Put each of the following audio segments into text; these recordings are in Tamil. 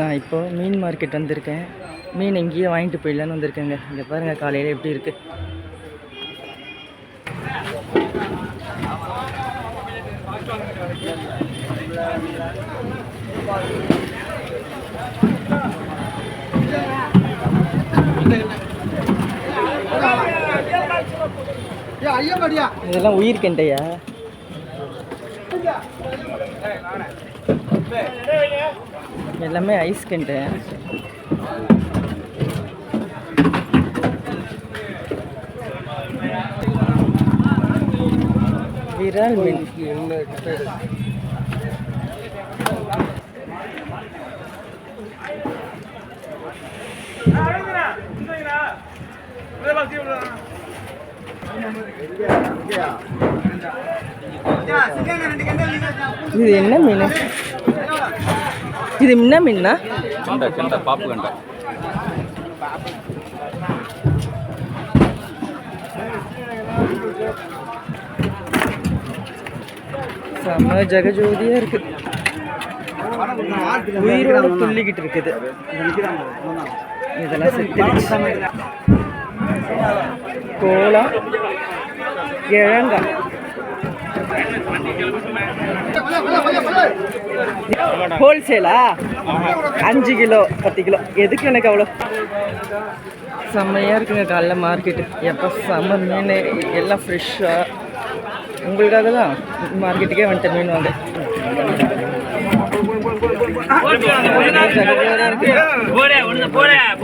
நான் இப்போது மீன் மார்க்கெட் வந்திருக்கேன். மீன் இங்கேயே வாங்கிட்டு போயிடலான்னு வந்திருக்கேங்க. இங்கே பாருங்கள் காலையில் எப்படி இருக்குது இதெல்லாம் உயிர் கெண்டையா? எல்லாமே ஐஸ் கிண்டு விரால் மீன். இது என்ன மீன் இது என்ன மீன்னா? கண்ட கண்ட பாப்பு கண்ட. செம்ம ஜெகஜோதியா இருக்கு. உயிரோட துள்ளிக்கிட்டு இருக்குது. இதெல்லாம் செத்துடுச்சு கோலா கிழங்கா. ஹோல்சேலா அஞ்சு கிலோ பத்து கிலோ எதுக்கு எனக்கு அவ்வளோ செம்மையாக இருக்குங்க காலைல மார்க்கெட்டு எப்போ செம்ம மீன் எல்லாம் ஃப்ரெஷ்ஷாக உங்களுக்காக தான் மார்க்கெட்டுக்கே வந்துட்டேன் மீன் வாங்க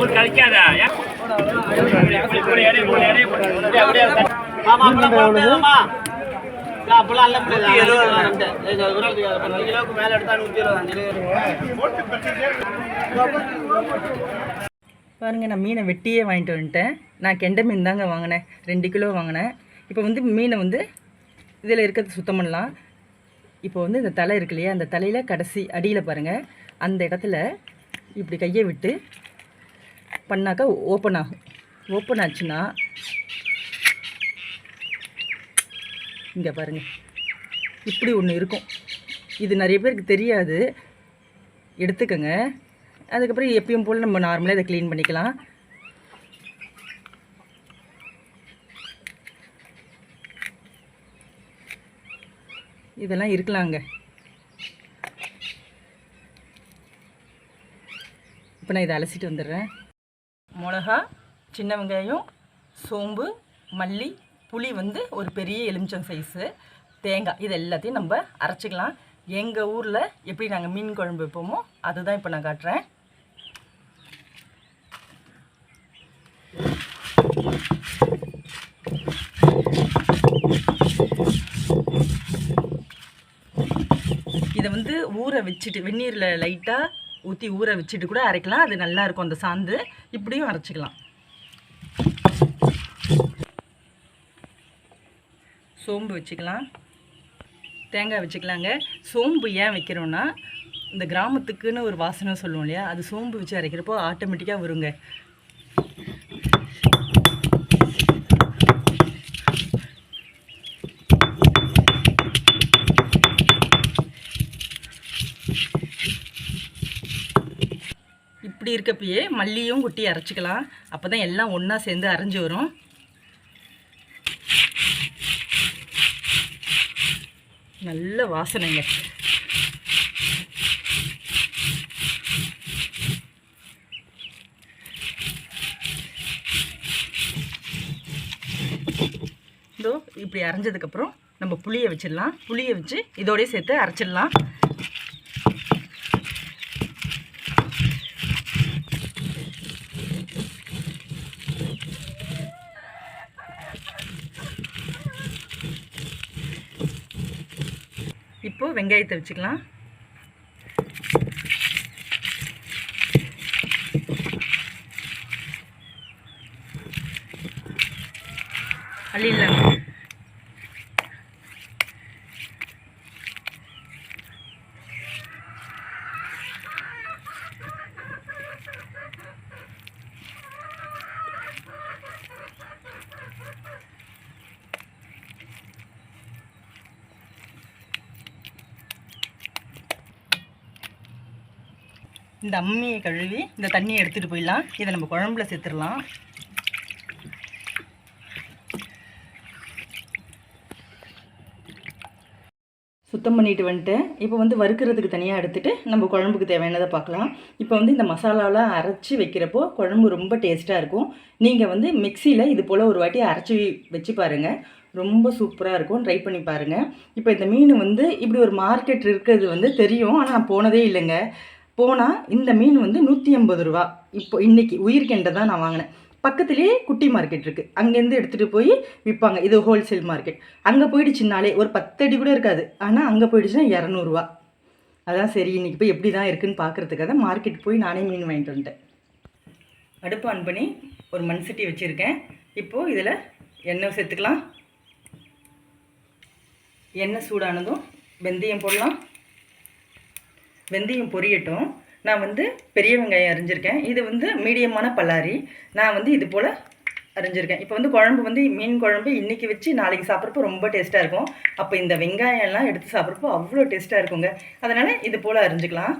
கழிக்காத பாருங்க நான் மீனை வெட்டியே வாங்கிட்டு வந்துட்டேன் நான் கெண்டை மீன் தாங்க வாங்கினேன் ரெண்டு கிலோ வாங்கினேன் இப்போ வந்து மீனை வந்து இதில் இருக்கிறது சுத்தம் பண்ணலாம் இப்போ வந்து இந்த தலை இருக்கு இல்லையா அந்த தலையில் கடைசி அடியில் பாருங்கள் அந்த இடத்துல இப்படி கையை விட்டு பண்ணாக்கா ஓப்பன் ஆகும் ஓப்பன் ஆச்சுன்னா இங்கே பாருங்கள் இப்படி ஒன்று இருக்கும். இது நிறைய பேருக்கு தெரியாது. எடுத்துக்கோங்க. அதுக்கப்புறம் எப்பயும் போல் நம்ம நார்மலாக இதை க்ளீன் பண்ணிக்கலாம். இதெல்லாம் இருக்கலாங்க. இப்போ நான் இதை அலசிட்டு வந்துடுறேன். மிளகா சின்ன வெங்காயம் சோம்பு மல்லி புளி வந்து ஒரு பெரிய எலுமிச்சம் சைஸு தேங்காய் இது எல்லாத்தையும் நம்ம அரைச்சிக்கலாம். எங்கள் ஊரில் எப்படி நாங்கள் மீன் குழம்பு வைப்போமோ அதுதான் இப்போ நான் காட்டுறேன். இதை வந்து ஊற வச்சுட்டு வெந்நீரில் லைட்டாக ஊற்றி ஊற வச்சுட்டு கூட அரைக்கலாம். அது நல்லாயிருக்கும் அந்த சாந்து. இப்படியும் அரைச்சிக்கலாம். சோம்பு வச்சுக்கலாம். தேங்காய் வச்சுக்கலாங்க. சோம்பு ஏன் வைக்கிறோன்னா இந்த கிராமத்துக்குன்னு ஒரு வாசனை சொல்லுவோம் இல்லையா? அது சோம்பு வச்சு அரைக்கிறப்போ ஆட்டோமேட்டிக்காக வருங்க. இப்படி இருக்கப்பயே மல்லியும் குட்டி அரைச்சிக்கலாம். அப்போ தான் எல்லாம் ஒன்றா சேர்ந்து அரைஞ்சு வரும். நல்ல வாசனைங்க. இதோ இப்படி அரைஞ்சதுக்கப்புறம் நம்ம புளியை வச்சிடலாம். புளியை வச்சு இதோடய சேர்த்து அரைச்சிடலாம். இப்போது வெங்காயத்தை வச்சுக்கலாம். அள்ளிடலாங்க இந்த அம்மியை கழுவி இந்த தண்ணியை எடுத்துகிட்டு போயிடலாம். இதை நம்ம குழம்புல சேர்த்துடலாம். சுத்தம் பண்ணிட்டு வந்துட்டு இப்போ வந்து வறுக்கிறதுக்கு தனியாக எடுத்துகிட்டு நம்ம குழம்புக்கு தேவையானதை பார்க்கலாம். இப்போ வந்து இந்த மசாலாலாம் அரைச்சி வைக்கிறப்போ குழம்பு ரொம்ப டேஸ்ட்டாக இருக்கும். நீங்கள் வந்து மிக்சியில் இது போல் ஒரு வாட்டி அரைச்சி வச்சு பாருங்கள் ரொம்ப சூப்பராக இருக்கும். ட்ரை பண்ணி பாருங்கள் இப்போ இந்த மீன் வந்து இப்படி ஒரு மார்க்கெட் இருக்கிறது வந்து தெரியும். ஆனால் நான் போனதே இல்லைங்க. போனால் இந்த மீன் வந்து நூற்றி ஐம்பது ரூபா. இப்போ இன்றைக்கி உயிர்கெண்டை தான் நான் வாங்கினேன். பக்கத்துலேயே குட்டி மார்க்கெட் இருக்குது அங்கேருந்து எடுத்துகிட்டு போய் விற்பாங்க இது ஹோல்சேல் மார்க்கெட் அங்கே போயிடுச்சுனாலே ஒரு பத்தடி கூட இருக்காது. ஆனால் அங்கே போயிடுச்சுன்னா இரநூறுவா. அதான் சரி இன்றைக்கி போய் எப்படி தான் இருக்குதுன்னு பார்க்குறதுக்காக தான் மார்க்கெட் போய் நானே மீன் வாங்கிட்டு வந்துட்டேன். அடுப்பு ஆன் பண்ணி ஒரு மண் சட்டி வச்சுருக்கேன். இப்போது இதில் எண்ணெய் சேர்த்துக்கலாம். எண்ணெய் சூடானதும் வெந்தயம் போடலாம். வெந்தயம் பொரியட்டும். நான் வந்து பெரிய வெங்காயம் அரிஞ்சிருக்கேன். இது வந்து மீடியமான பல்லாரி. நான் வந்து இது போல் அரிஞ்சிருக்கேன். இப்போ வந்து குழம்பு வந்து மீன் குழம்பு இன்றைக்கி வச்சு நாளைக்கு சாப்பிட்றப்போ ரொம்ப டேஸ்ட்டாக இருக்கும். அப்போ இந்த வெங்காயம்லாம் எடுத்து சாப்பிட்றப்போ அவ்வளோ டேஸ்ட்டாக இருக்குங்க. அதனால் இது போல் அரிஞ்சிக்கலாம்.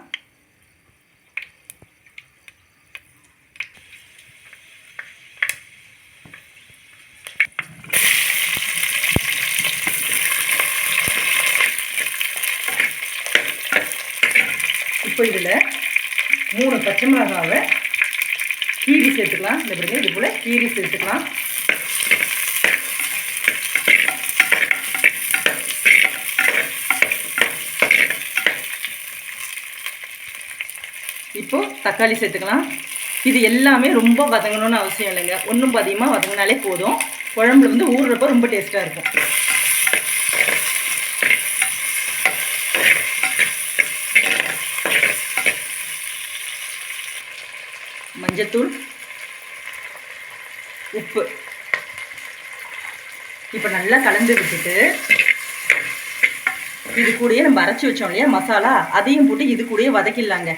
இப்போ இதில் மூணு பச்சை மிளகாவை கீரி சேர்த்துக்கலாம். இந்த பாருங்க இது போல் கீரி சேர்த்துக்கலாம். இப்போது தக்காளி சேர்த்துக்கலாம். இது எல்லாமே ரொம்ப வதங்கணும்னு அவசியம் இல்லைங்க. ஒன்றும் அதிகமாக வதங்கினாலே போதும். குழம்புல வந்து ஊறுறப்ப ரொம்ப டேஸ்ட்டாக இருக்கும். மஞ்சத்தூள் உப்பு. இப்போ நல்லா கலந்து விட்டுட்டு இது கூடயே நம்ம அரைச்சி வச்சோம் இல்லையா மசாலா அதையும் போட்டு இது கூடயே வதக்கிடலாங்க.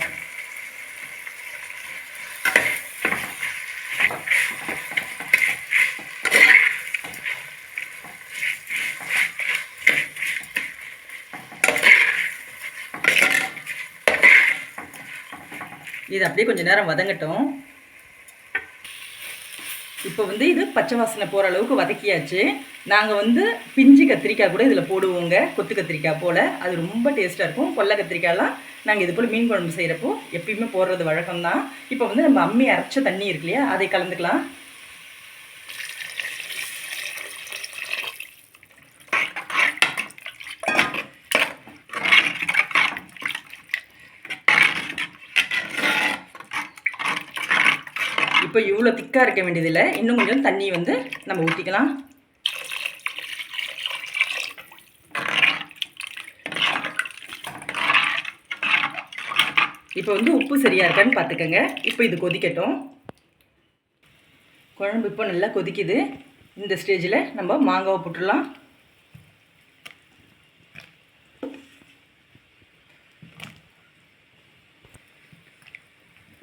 இது அப்படியே கொஞ்சம் நேரம் வதங்கட்டும். இப்போ வந்து இது பச்சை வாசனை போகிற அளவுக்கு வதக்கியாச்சு. நாங்கள் வந்து பிஞ்சு கத்திரிக்காய் கூட இதில் போடுவோங்க கொத்து கத்திரிக்காய் போல். அது ரொம்ப டேஸ்ட்டாக இருக்கும். கொல்லை கத்திரிக்காயெலாம் நாங்கள் இது போல் மீன் குழம்பு செய்கிறப்போ எப்பயுமே போடுறது வழக்கம்தான். இப்போ வந்து நம்ம அம்மி அரைச்ச தண்ணி இருக்கு இல்லையா அதை கலந்துக்கலாம். இப்போ இவ்வளோ திக்காக இருக்க வேண்டியதில்லை. இன்னும் கொஞ்சம் தண்ணி வந்து நம்ம ஊற்றிக்கலாம் இப்போ வந்து உப்பு சரியாக இருக்கான்னு பார்த்துக்கோங்க. இப்போ இது கொதிக்கட்டும். குழம்பு இப்போ நல்லா கொதிக்குது. இந்த ஸ்டேஜில் நம்ம மாங்காவை போட்டுடலாம்.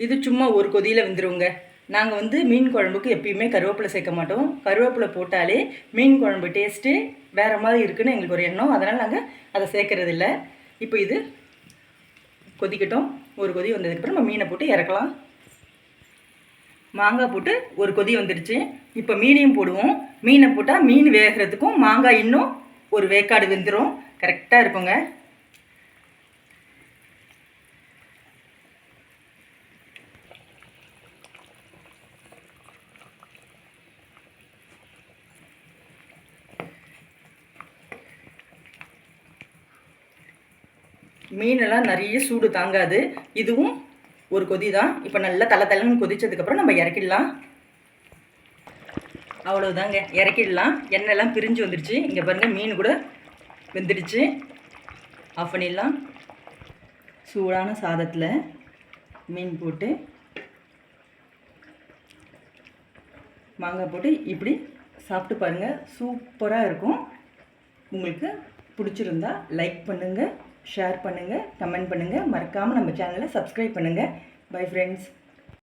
இது சும்மா ஒரு கொதியில் வந்துடுவோங்க நாங்கள் வந்து மீன் குழம்புக்கு எப்பயுமே கருவேப்பிலை சேர்க்க மாட்டோம். கருவேப்பிலை போட்டாலே மீன் குழம்பு டேஸ்ட்டு வேறு மாதிரி இருக்குதுன்னு எங்களுக்கு ஒரு எண்ணம். அதனால் நாங்கள் அதை சேர்க்கறது இப்போ இது கொதிக்கட்டும். ஒரு கொதி வந்ததுக்கப்புறம் நம்ம மீனை போட்டு இறக்கலாம். மாங்காய் போட்டு ஒரு கொதி வந்துடுச்சு. இப்போ மீனையும் போடுவோம். மீனை போட்டால் மீன் வேகிறதுக்கும் மாங்காய் இன்னும் ஒரு வேக்காடு வெந்துடும் கரெக்டாக இருக்குங்க. மீனெல்லாம் நிறைய சூடு தாங்காது. இதுவும் ஒரு கொதி தான் இப்போ நல்லா தலை தலைன்னு கொதித்ததுக்கப்புறம் நம்ம இறக்கிடலாம். அவ்வளோதாங்க இறக்கிடலாம். எண்ணெய்லாம் பிரிஞ்சு வந்துடுச்சு இங்கே பாருங்கள் மீன் கூட வெந்துடுச்சு. ஆஃப் பண்ணிடலாம். சூடான சாதத்தில் மீன் போட்டு மாங்காய் போட்டு இப்படி சாப்பிட்டு பாருங்கள் சூப்பராக இருக்கும். உங்களுக்கு பிடிச்சிருந்தா லைக் பண்ணுங்கள் ஷேர் பண்ணுங்கள் கமெண்ட் பண்ணுங்கள் மறக்காமல் நம்ம சேனலை சப்ஸ்கிரைப் பண்ணுங்கள் பை ஃப்ரெண்ட்ஸ்